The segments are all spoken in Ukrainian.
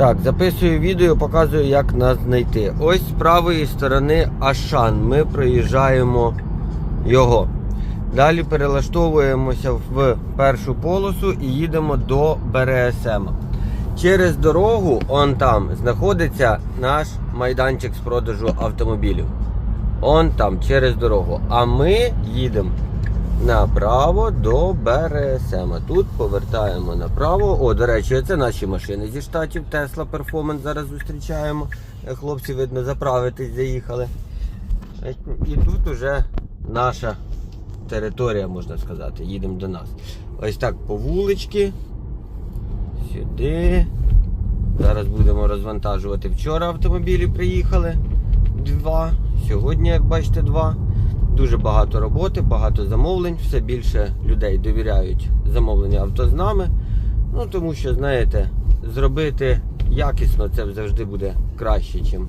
Так, записую відео, показую, як нас знайти. Ось з правої сторони Ашан. Ми проїжджаємо його. Далі перелаштовуємося в першу полосу і їдемо до БРСМ. Через дорогу, он там, знаходиться наш майданчик з продажу автомобілів. Он там, через дорогу. А ми їдемо направо до БРСМ. Тут повертаємо направо. О, до речі, це наші машини зі штатів Tesla Performance зараз зустрічаємо. Е, Хлопці, видно, заправитись заїхали. Е, І тут уже наша територія, можна сказати. Їдемо до нас. Ось так по вулички. Сюди. Зараз будемо розвантажувати. Вчора автомобілі приїхали. Два. Сьогодні, як бачите, два. Дуже багато роботи, багато замовлень. Все більше людей довіряють замовлення авто з нами. Ну, тому що, знаєте, зробити якісно це завжди буде краще, чим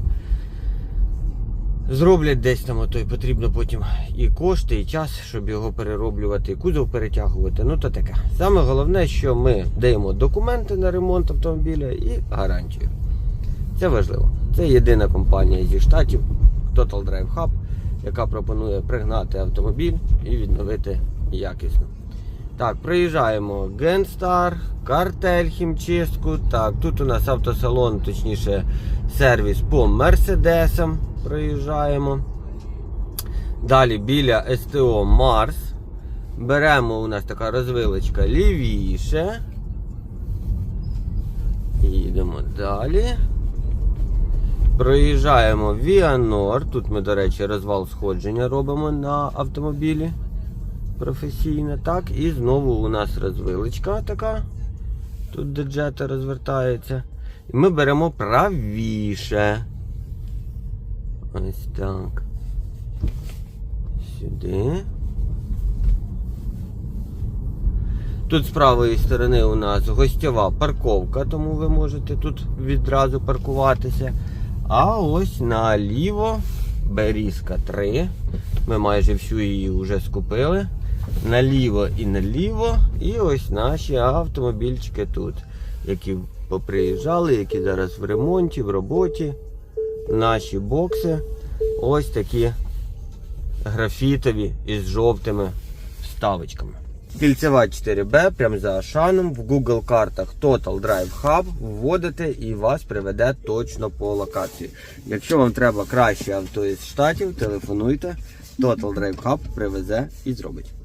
зроблять десь там, ото й потрібно потім і кошти, і час, щоб його перероблювати, і кузов перетягувати. Ну то таке. Саме головне, що ми даємо документи на ремонт автомобіля і гарантію. Це важливо. Це єдина компанія зі штатів Total Drive Hub, яка пропонує пригнати автомобіль і відновити якісно. Так, проїжджаємо Генстар, картель хімчистку. Так, тут у нас автосалон, точніше, сервіс по Мерседесам. Проїжджаємо. Далі біля СТО Марс. Беремо у нас така розвилочка лівіше. Їдемо далі. Проїжджаємо Віанор. Тут ми, до речі, розвал сходження робимо на автомобілі. Професійно. Так, і знову у нас розвилочка така. Тут де розвертається. І ми беремо правіше. Ось так. Сюди. Тут з правої сторони у нас гостьова парковка, тому ви можете тут відразу паркуватися. А ось наліво Берізка 3. Ми майже всю її вже скупили. Наліво і наліво. І ось наші автомобільчики тут, які поприїжджали, які зараз в ремонті, в роботі. Наші бокси. Ось такі графітові із жовтими вставочками. Кільцева 4B, прямо за Ашаном, в Google картах Total Drive Hub вводите і вас приведе точно по локації. Якщо вам треба краще авто із штатів, телефонуйте. Total Drive Hub привезе і зробить.